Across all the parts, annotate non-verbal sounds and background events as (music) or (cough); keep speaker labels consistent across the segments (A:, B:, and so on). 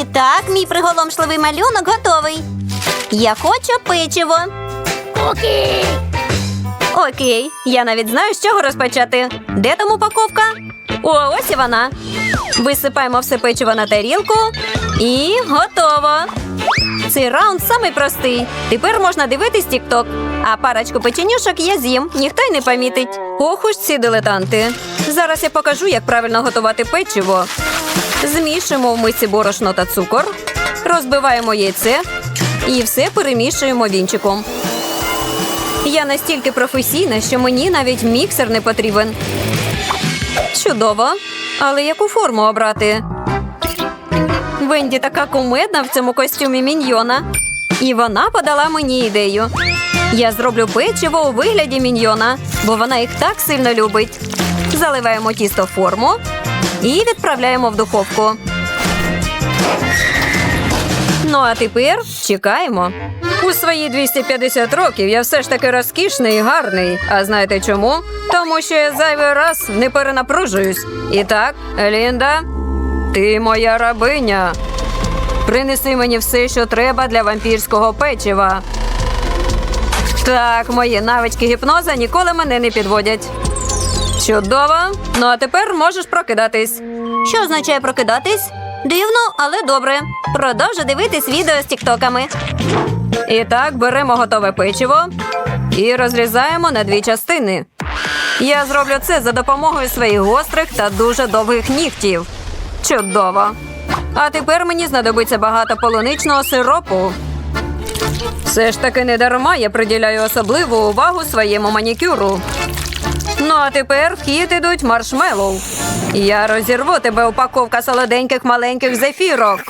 A: І так, мій приголомшливий малюнок готовий. Я хочу печиво.
B: Окей.
A: Окей, я навіть знаю, з чого розпочати. Де там упаковка? О, ось і вона. Висипаємо все печиво на тарілку і готово. Цей раунд самий простий. Тепер можна дивитись тік-ток. А парочку печенюшок я з'їм, ніхто й не помітить. Ох уж ці дилетанти. Зараз я покажу, як правильно готувати печиво. Змішуємо в мисці борошно та цукор, розбиваємо яйце і все перемішуємо вінчиком. Я настільки професійна, що мені навіть міксер не потрібен. Чудово. Але яку форму обрати? Венді така кумедна в цьому костюмі міньйона. І вона подала мені ідею. Я зроблю печиво у вигляді міньйона, бо вона їх так сильно любить. Заливаємо тісто в форму і відправляємо в духовку. Ну а тепер чекаємо. У свої 250 років я все ж таки розкішний і гарний. А знаєте чому? Тому що я зайвий раз не перенапружуюсь. І так, Лінда, ти моя рабиня. Принеси мені все, що треба для вампірського печива. Так, мої навички гіпноза ніколи мене не підводять. Чудово. Ну а тепер можеш прокидатись. Що означає прокидатись? Дивно, але добре. Продовжу дивитись відео з тіктоками. І так беремо готове печиво і розрізаємо на дві частини. Я зроблю це за допомогою своїх гострих та дуже довгих нігтів. Чудово. А тепер мені знадобиться багато полуничного сиропу. Все ж таки не дарма я приділяю особливу увагу своєму манікюру. Ну а тепер в хід ідуть маршмеллоу. Я розірву тебе упаковка солоденьких маленьких зефірок.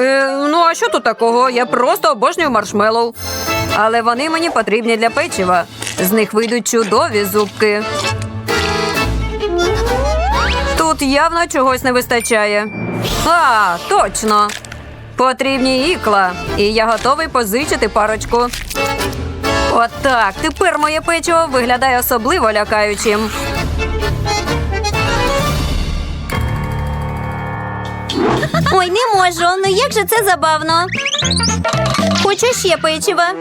A: Е, ну, а що тут такого? Я просто обожнюю маршмеллоу. Але вони мені потрібні для печива. З них вийдуть чудові зубки. Тут явно чогось не вистачає. А, точно. Потрібні ікла. І я готовий позичити парочку. Отак. Тепер моє печиво виглядає особливо лякаючим. Ой, не можу. Ну як же це забавно? Хочу ще печива.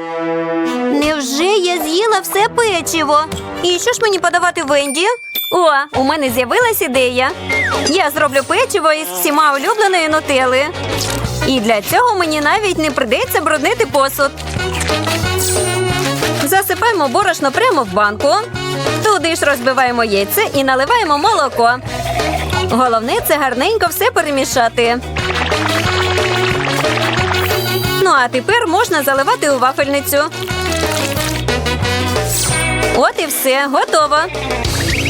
A: Невже я з'їла все печиво? І що ж мені подавати Венді? О, у мене з'явилась ідея. Я зроблю печиво із всіма улюбленої нутели. І для цього мені навіть не придеться бруднити посуд. Засипаємо борошно прямо в банку. Туди ж розбиваємо яйце і наливаємо молоко. Головне це гарненько все перемішати. Ну а тепер можна заливати у вафельницю. От і все, готово.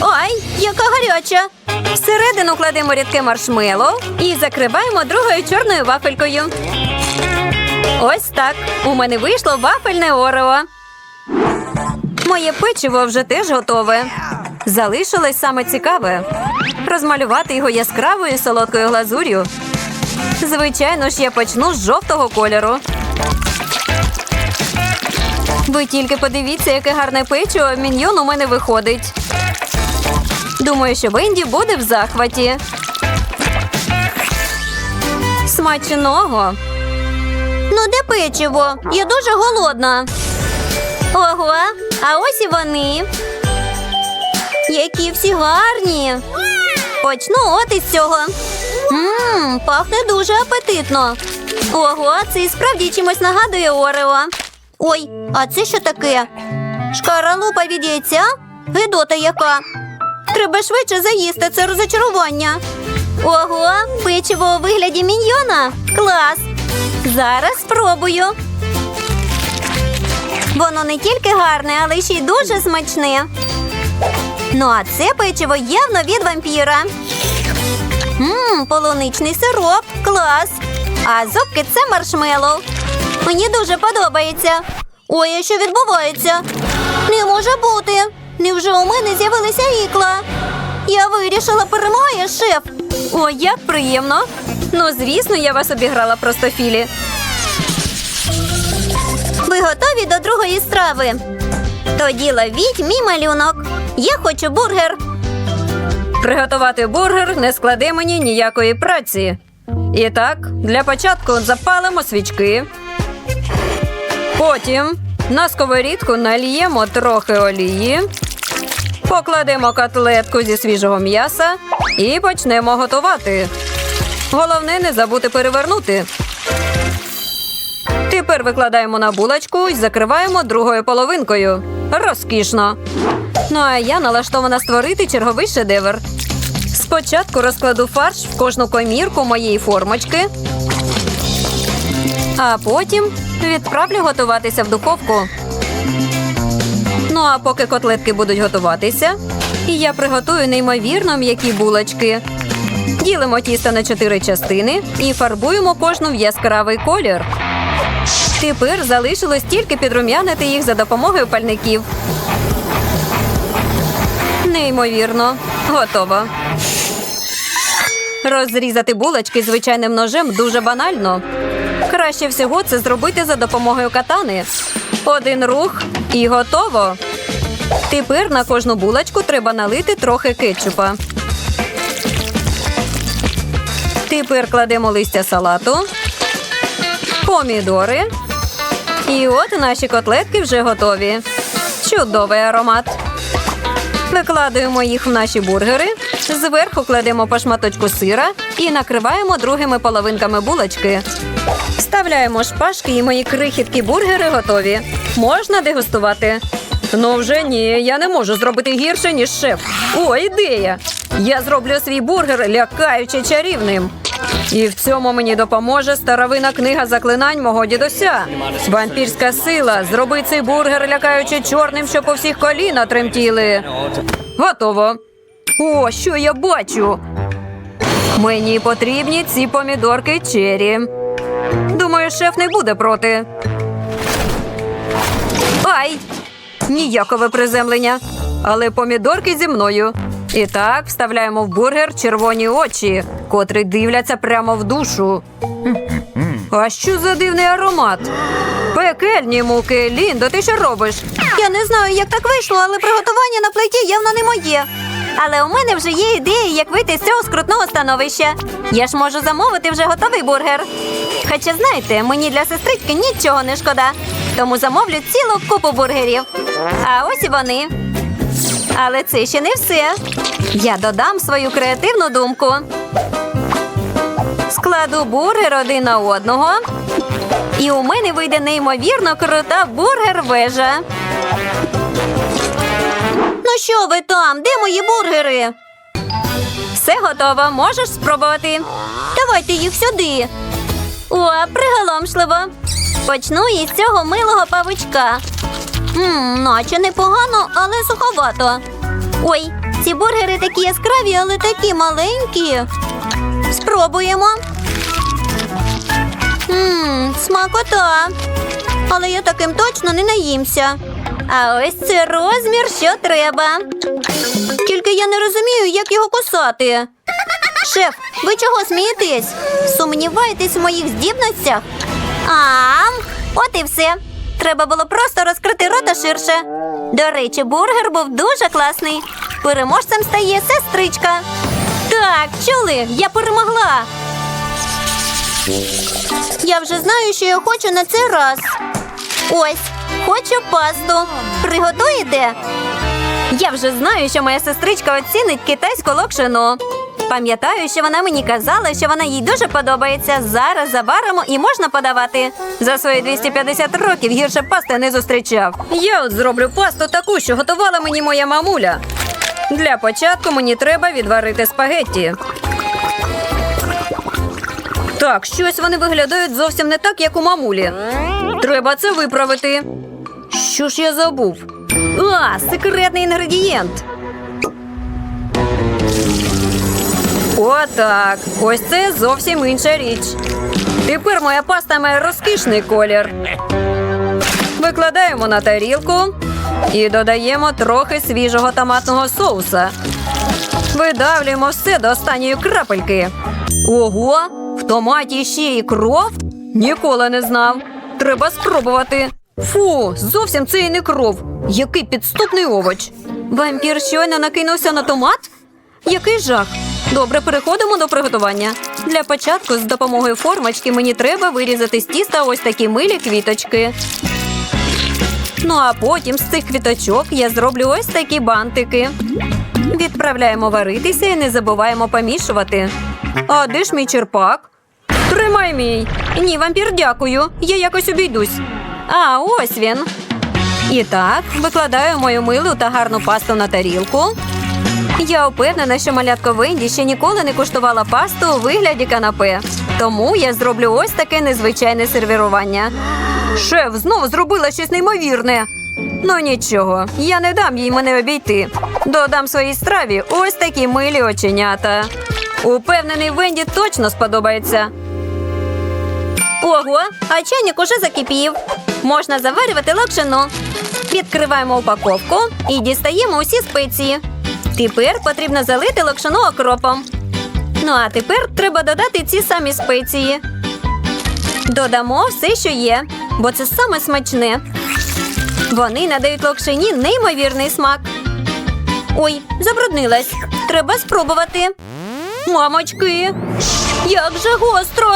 A: Ой, яка гаряча. Всередину кладемо рідке маршмело і закриваємо другою чорною вафелькою. Ось так. У мене вийшло вафельне орео. Моє печиво вже теж готове. Залишилось саме цікаве розмалювати його яскравою солодкою глазур'ю. Звичайно ж, я почну з жовтого кольору. Ви тільки подивіться, яке гарне печиво міньйон у мене виходить. Думаю, що Венді буде в захваті. Смачного. Ну, де печиво? Я дуже голодна. Ого, а ось і вони. Які всі гарні. Почну от із цього. Ммм, пахне дуже апетитно. Ого, це і справді чимось нагадує Орео. Ой, а це що таке? Шкаралупа від яйця? Гидота яка. Треба швидше заїсти це розочарування. Ого, печиво у вигляді міньйона. Клас. Зараз спробую. Воно не тільки гарне, але ще й дуже смачне. Ну, а це печиво явно від вампіра. Ммм, полуничний сироп. Клас. А зубки це маршмеллоу. Мені дуже подобається. Ой, а що відбувається? Не може бути. Невже у мене з'явилися ікла? Я вирішила, перемагає шеф. О, як приємно. Ну, звісно, я вас обіграла простофілі. Ви готові до другої страви? Тоді ловіть мій малюнок. Я хочу бургер. Приготувати бургер не складе мені ніякої праці. І так, для початку запалимо свічки. Потім на сковорідку нальємо трохи олії, покладемо котлетку зі свіжого м'яса і почнемо готувати. Головне не забути перевернути. Тепер викладаємо на булочку і закриваємо другою половинкою. Розкішно. Ну а я налаштована створити черговий шедевр. Спочатку розкладу фарш в кожну комірку моєї формочки, а потім відправлю готуватися в духовку. Ну а поки котлетки будуть готуватися, і я приготую неймовірно м'які булочки. Ділимо тісто на чотири частини і фарбуємо кожну в яскравий колір. Тепер залишилось тільки підрум'янити їх за допомогою пальників. Неймовірно, готово. Розрізати булочки звичайним ножем дуже банально. Краще всього це зробити за допомогою катани. Один рух і готово. Тепер на кожну булочку треба налити трохи кетчупа. Тепер кладемо листя салату, помідори. І от наші котлетки вже готові. Чудовий аромат. Викладаємо їх в наші бургери, зверху кладемо по шматочку сира і накриваємо другими половинками булочки. Вставляємо шпажки і мої крихіткі бургери готові. Можна дегустувати. Ну вже ні, я не можу зробити гірше, ніж шеф. О, ідея! Я зроблю свій бургер лякаючи чарівним. І в цьому мені допоможе старовина книга заклинань мого дідуся. Вампірська сила. Зроби цей бургер лякаючи чорним, що по всіх коліна тремтіли. Готово. О, що я бачу? Мені потрібні ці помідорки чері. Шеф не буде проти. Ай! Ніякове приземлення. Але помідорки зі мною. І так вставляємо в бургер червоні очі, котрі дивляться прямо в душу. А що за дивний аромат? Пекельні муки, Ліндо, ти що робиш?
C: Я не знаю, як так вийшло, але приготування на плиті явно не моє. Але у мене вже є ідея, як вийти з цього скрутного становища. Я ж можу замовити вже готовий бургер. Хоча, знаєте, мені для сестрички нічого не шкода. Тому замовлю цілу купу бургерів. А ось і вони. Але це ще не все. Я додам свою креативну думку. Складу бургер один на одного. І у мене вийде неймовірно крута бургер-вежа. Ну що ви там? Де мої бургери? Все готово, можеш спробувати. Давайте їх сюди. О, приголомшливо. Почну із цього милого павучка. Мм, наче непогано, але суховато. Ой, ці бургери такі яскраві, але такі маленькі. Спробуємо. Мм, смакота. Але я таким точно не наїмся. А ось це розмір, що треба. Тільки я не розумію, як його кусати. Шеф, ви чого смієтесь? Сумніваєтесь в моїх здібностях? А, от і все. Треба було просто розкрити рота ширше. До речі, бургер був дуже класний. Переможцем стає сестричка. Так, чули, я перемогла. Я вже знаю, що я хочу на цей раз. Ось, хочу пасту. Приготуєте? Я вже знаю, що моя сестричка оцінить китайську локшину. Пам'ятаю, що вона мені казала, що вона їй дуже подобається. Зараз заваримо і можна подавати.
A: За свої 250 років гірше пасти не зустрічав. Я от зроблю пасту таку, що готувала мені моя мамуля. Для початку мені треба відварити спагетті. Так, щось вони виглядають зовсім не так, як у мамулі. Треба це виправити. Що ж я забув? А, секретний інгредієнт. Отак. Ось це зовсім інша річ. Тепер моя паста має розкішний колір. Викладаємо на тарілку і додаємо трохи свіжого томатного соуса. Видавлюємо все до останньої крапельки. Ого, в томаті ще і кров? Ніколи не знав. Треба спробувати. Фу, зовсім це і не кров. Який підступний овоч. Вампір щойно накинувся на томат?
D: Який жах. Добре, переходимо до приготування. Для початку з допомогою формочки мені треба вирізати з тіста ось такі милі квіточки. Ну а потім з цих квіточок я зроблю ось такі бантики. Відправляємо варитися і не забуваємо помішувати. А де ж мій черпак? Тримай мій. Ні, вампір, дякую. Я якось обійдусь. А, ось він. І так, викладаю мою милу та гарну пасту на тарілку. Я впевнена, що малятко Венді ще ніколи не куштувала пасту у вигляді канапе. Тому я зроблю ось таке незвичайне сервірування. Шеф знову зробила щось неймовірне. Ну нічого, я не дам їй мене обійти. Додам своїй страві ось такі милі оченята. Упевнений, Венді точно сподобається.
A: Ого, а чайник уже закипів. Можна заварювати локшину.
D: Відкриваємо упаковку
A: І дістаємо усі спеції. Тепер потрібно залити локшину окропом. Ну а тепер треба додати ці самі спеції. Додамо все, що є, бо це саме смачне. Вони надають локшині неймовірний смак. Ой, забруднилась. Треба спробувати. Мамочки, як же гостро.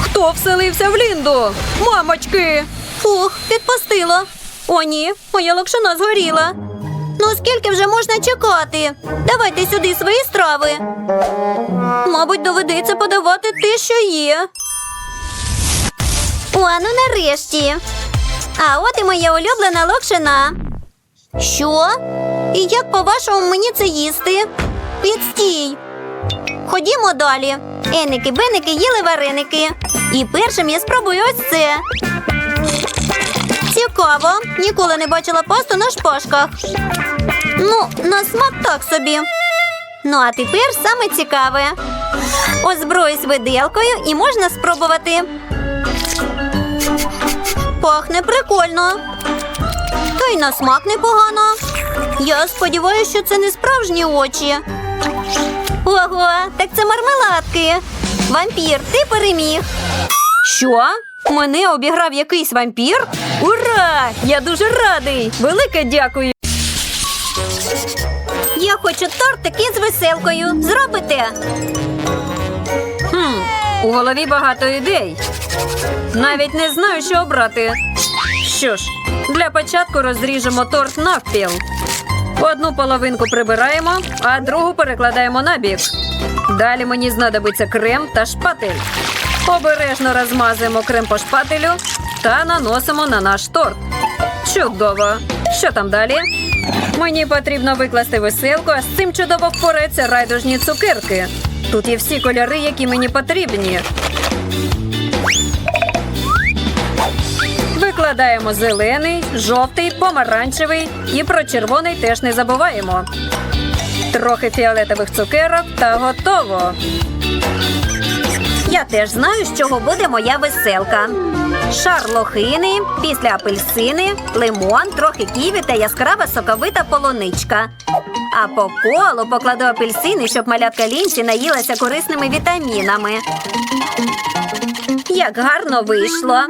D: Хто вселився в Лінду? Мамочки!
A: Фух, підпустило. О, ні, моя локшина згоріла. Ну, скільки вже можна чекати? Давайте сюди свої страви. Мабуть, доведеться подавати те, що є. О, ну нарешті. А от і моя улюблена локшина. Що? І як, по-вашому, мені це їсти? Відстій. Ходімо далі. Еники, беники їли вареники. І першим я спробую ось це. Цікаво. Ніколи не бачила пасту на шпажках. Ну, на смак так собі. Ну, а тепер саме цікаве. Озброюсь виделкою і можна спробувати. Пахне прикольно. Та й на смак непогано. Я сподіваюся, що це не справжні очі. Ого, так це мармеладки. Вампір, ти переміг.
D: Що? Мене обіграв якийсь вампір? Ура! Я дуже радий! Велике дякую!
A: Я хочу тортик із веселкою. Зробите?
D: Хм, у голові багато ідей. Навіть не знаю, що обрати. Що ж, для початку розріжемо торт навпіл. Одну половинку прибираємо, а другу перекладаємо на бік. Далі мені знадобиться крем та шпатель. Обережно розмазуємо крем по шпателю та наносимо на наш торт. Чудово! Що там далі? Мені потрібно викласти веселку, а з цим чудово впораються райдужні цукерки. Тут є всі кольори, які мені потрібні. Викладаємо зелений, жовтий, помаранчевий і про червоний теж не забуваємо. Трохи фіолетових цукерок та готово.
A: Я теж знаю, з чого буде моя веселка. Шар лохини, після апельсини, лимон, трохи ківі та яскрава соковита полуничка. А по колу покладу апельсини, щоб малятка Лінсі наїлася корисними вітамінами. Як гарно вийшло.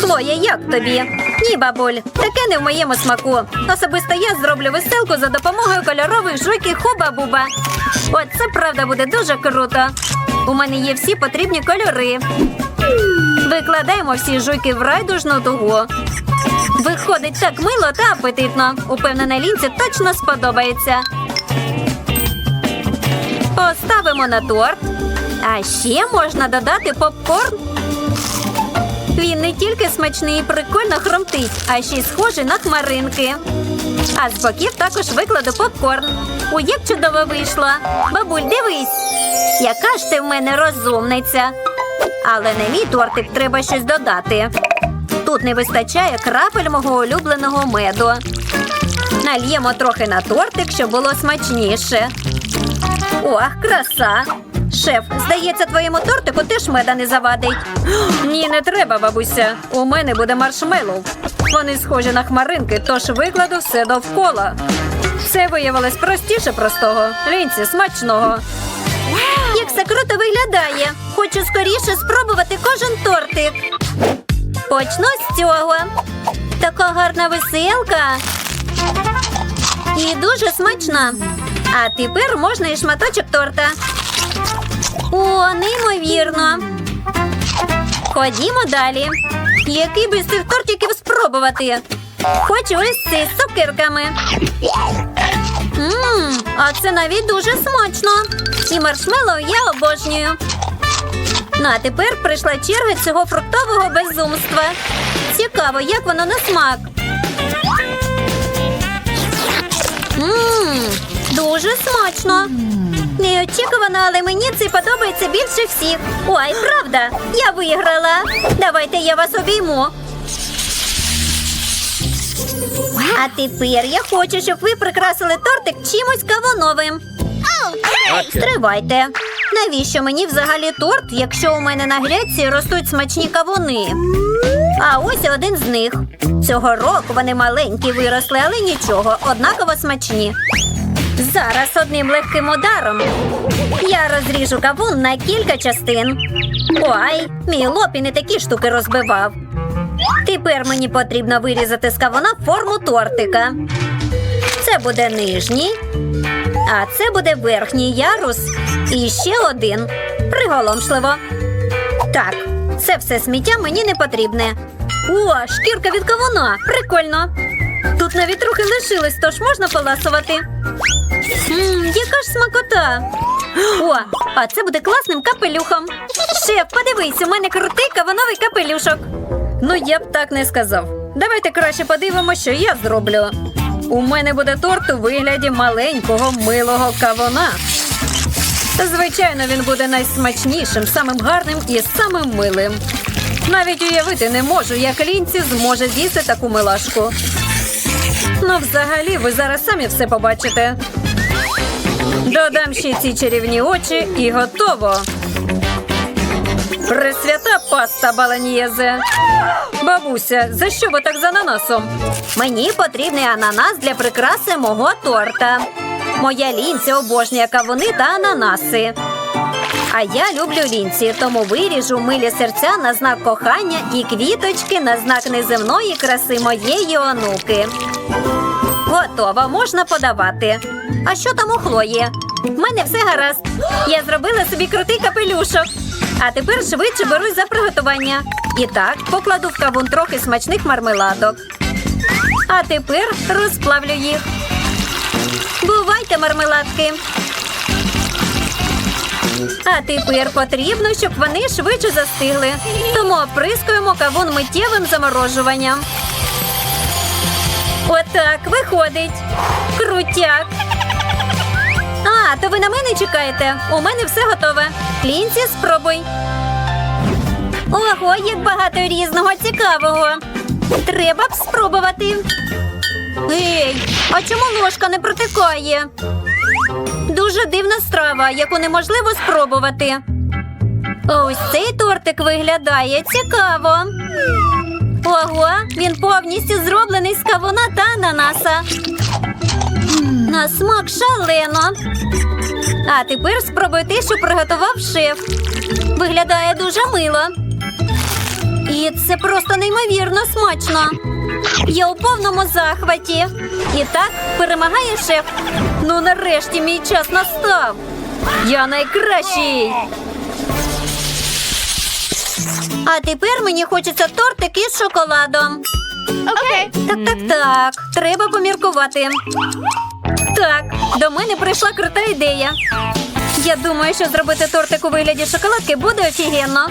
A: Хлоя, як тобі? Ні, бабуль, таке не в моєму смаку. Особисто я зроблю веселку за допомогою кольорових жуйки хуба-буба. От це правда буде дуже круто. У мене є всі потрібні кольори. Викладаємо всі жуйки в райдужну дугу. Виходить так мило та апетитно. Упевнена лінці точно сподобається. Поставимо на торт. А ще можна додати попкорн. Він не тільки смачний і прикольно хромтить, а ще й схожий на хмаринки. А з боків також викладу попкорн. Ой, як чудово вийшло. Бабуль, дивись. Яка ж ти в мене розумниця. Але на мій тортик треба щось додати. Тут не вистачає крапель мого улюбленого меду. Нальємо трохи на тортик, щоб було смачніше. Ох, краса! Шеф, здається, твоєму тортику теж меда не завадить. (gasps)
D: Ні, не треба, бабуся. У мене буде маршмеллоу. Вони схожі на хмаринки, тож викладу все довкола. Це виявилось простіше простого. Лінці, смачного.
A: Як це круто виглядає. Хочу скоріше спробувати кожен тортик. Почну з цього. Така гарна веселка. І дуже смачна. А тепер можна і шматочок торта. О, неймовірно. Ходімо далі. Який би з цих тортиків спробувати? Хочу ось цей з цукерками. Мм, а це навіть дуже смачно. І маршмеллоу я обожнюю. Ну, а тепер прийшла черга цього фруктового безумства. Цікаво, як воно на смак. Мм, дуже смачно. Неочікувано, але мені це подобається більше всіх. Ой, правда, я виграла. Давайте я вас обійму. А тепер я хочу, щоб ви прикрасили тортик чимось кавуновим. Стривайте. Навіщо мені взагалі торт, якщо у мене на грядці ростуть смачні кавуни? А ось один з них. Цього року вони маленькі виросли, але нічого, однаково смачні. Зараз одним легким ударом я розріжу кавун на кілька частин. Ой, мій лопі не такі штуки розбивав. Тепер мені потрібно вирізати з кавуна форму тортика. Це буде нижній, а це буде верхній ярус. І ще один. Приголомшливо. Так, це все сміття мені не потрібне. О, шкірка від кавуна. Прикольно. Тут навіть трохи лишилось, тож можна поласувати. Яка ж смакота. О, а це буде класним капелюхом. Шеф, подивись, у мене крутий кавуновий капелюшок. Ну, я б так не сказав. Давайте краще подивимося, що я зроблю. У мене буде торт у вигляді маленького милого кавуна. Звичайно, він буде найсмачнішим, самим гарним і самим милим. Навіть уявити не можу, як лінці зможе з'їсти таку милашку. Ну, взагалі, ви зараз самі все побачите. Додам ще ці чарівні очі і готово. Пресвята паста баланьєзе. Бабуся, за що ви так з ананасом? Мені потрібний ананас для прикраси мого торта. Моя лінця обожнює кавуни та ананаси. А я люблю лінці, тому виріжу милі серця на знак кохання і квіточки на знак неземної краси моєї онуки. Готово, можна подавати. А що там у Хлої? В мене все гаразд. Я зробила собі крутий капелюшок. А тепер швидше берусь за приготування. І так, покладу в кавун трохи смачних мармеладок. А тепер розплавлю їх. Бувайте, мармеладки. А тепер потрібно, щоб вони швидше застигли. Тому оприскуємо кавун миттєвим заморожуванням. Отак виходить. Крутяк. А, то ви на мене чекаєте? У мене все готове. Лінці, спробуй. Ого, як багато різного цікавого. Треба б спробувати. Ей, а чому ложка не протикає? Дуже дивна страва, яку неможливо спробувати. Ось цей тортик виглядає цікаво. Ого, він повністю зроблений з кавуна та ананаса. На смак шалено. А тепер спробуй те, що приготував шеф. Виглядає дуже мило. І це просто неймовірно смачно. Я у повному захваті. І так перемагає шеф. Ну, нарешті мій час настав. Я найкращий. А тепер мені хочеться тортик із шоколадом.
B: Okay.
A: Так, так, так. Треба поміркувати. Так, до мене прийшла крута ідея. Я думаю, що зробити тортик у вигляді шоколадки буде офігенно.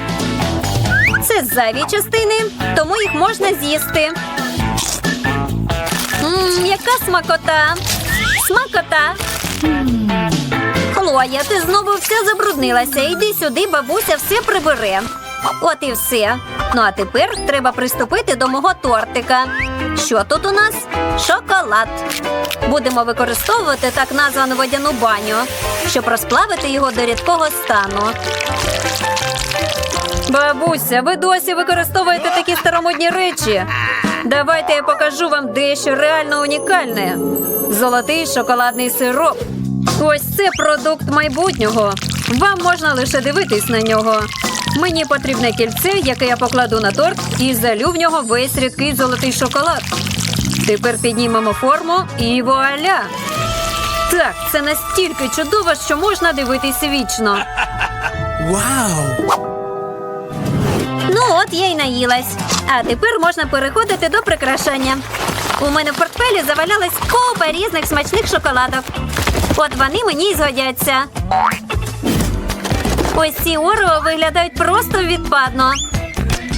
A: Це зайві частини, тому їх можна з'їсти. Мм, яка смакота! Смакота! Хлоя, ти знову вся забруднилася. Іди сюди, бабуся все прибере. От і все. Ну а тепер треба приступити до мого тортика. Що тут у нас? Шоколад. Будемо використовувати так названу водяну баню, щоб розплавити його до рідкого стану. Бабуся, ви досі використовуєте такі старомодні речі. Давайте я покажу вам дещо реально унікальне. Золотий шоколадний сироп. Ось це продукт майбутнього. Вам можна лише дивитись на нього.
D: Мені потрібне кільце, яке я покладу на торт, і залю в нього весь рідкий золотий шоколад. Тепер піднімемо форму і вуаля! Так, це настільки чудово, що можна дивитись вічно.
E: Wow!
A: Ну от я й наїлась. А тепер можна переходити до прикрашання. У мене в портфелі завалялась купа різних смачних шоколадок. От вони мені й згодяться. Ось ці орео виглядають просто відпадно.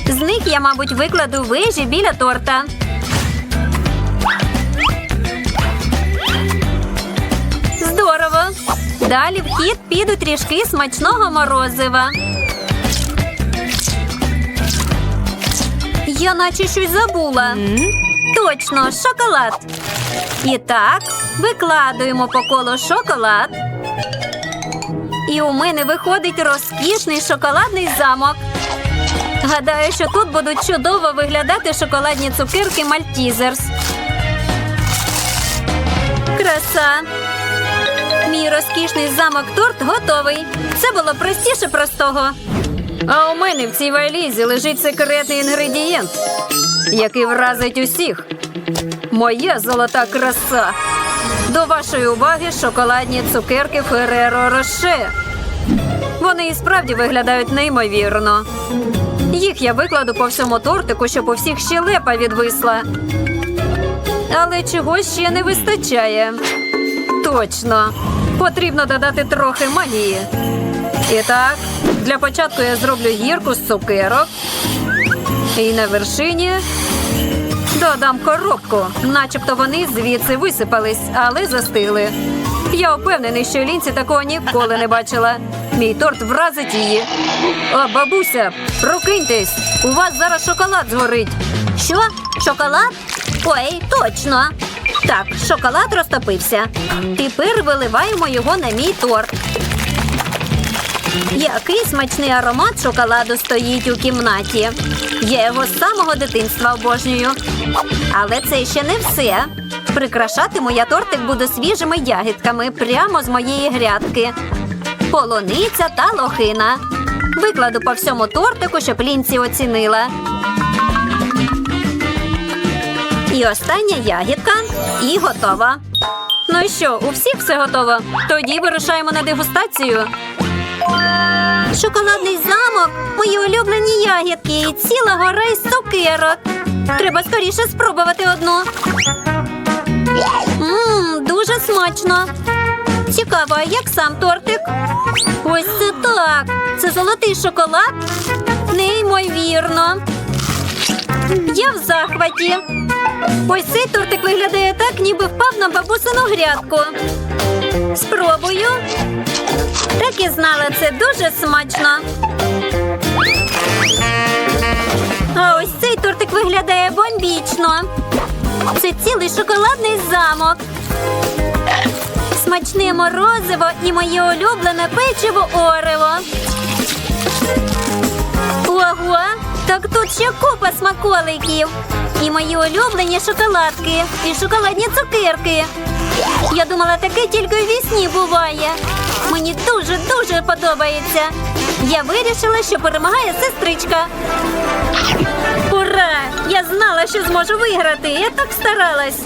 A: З них я, мабуть, викладу вежі біля торта. Здорово! Далі в хід підуть ріжки смачного морозива. Я наче щось забула. Точно, шоколад. І так, викладуємо по колу шоколад. І у мене виходить розкішний шоколадний замок. Гадаю, що тут будуть чудово виглядати шоколадні цукерки Мальтізерс. Краса. Мій розкішний замок торт готовий. Це було простіше простого.
D: А у мене в цій валізі лежить секретний інгредієнт, який вразить усіх. Моя золота краса. До вашої уваги шоколадні цукерки Фереро Роше. Вони і справді виглядають неймовірно. Їх я викладу по всьому тортику, щоб у всіх щелепа відвисла. Але чогось ще не вистачає. Точно. Потрібно додати трохи магії. І так, для початку я зроблю гірку з цукерок. І на вершині додам коробку, начебто вони звідси висипались, але застигли. Я впевнений, що лінці такого ніколи не бачила. Мій торт вразить її. О, бабуся, прокиньтесь! У вас зараз шоколад згорить.
A: Що? Шоколад? Ой, точно. Так, шоколад розтопився. Тепер виливаємо його на мій торт. Який смачний аромат шоколаду стоїть у кімнаті. Я його з самого дитинства обожнюю. Але це ще не все. Прикрашатиму я тортик буду свіжими ягідками прямо з моєї грядки. Полуниця та лохина. Викладу по всьому тортику, щоб лінці оцінила. І остання ягідка і готова.
D: Ну що, у всіх все готово? Тоді вирушаємо на дегустацію.
A: Шоколадний замок, мої улюблені ягідки і ціла гора із цукерок. Треба скоріше спробувати одну. Ммм, дуже смачно. Цікаво, як сам тортик? Ось це так. Це золотий шоколад? Неймовірно. Я в захваті. Ось цей тортик виглядає так, ніби впав на бабусину грядку. Спробую. Так і знала, це дуже смачно. А ось цей тортик виглядає бомбічно. Це цілий шоколадний замок. Смачне морозиво і моє улюблене печиво Орево. Ого, так тут ще купа смаколиків. І мої улюблені шоколадки, і шоколадні цукерки. Я думала, таке тільки в вісні буває. Мені дуже-дуже подобається. Я вирішила, що перемагає сестричка. Ура! Я знала, що зможу виграти. Я так старалась.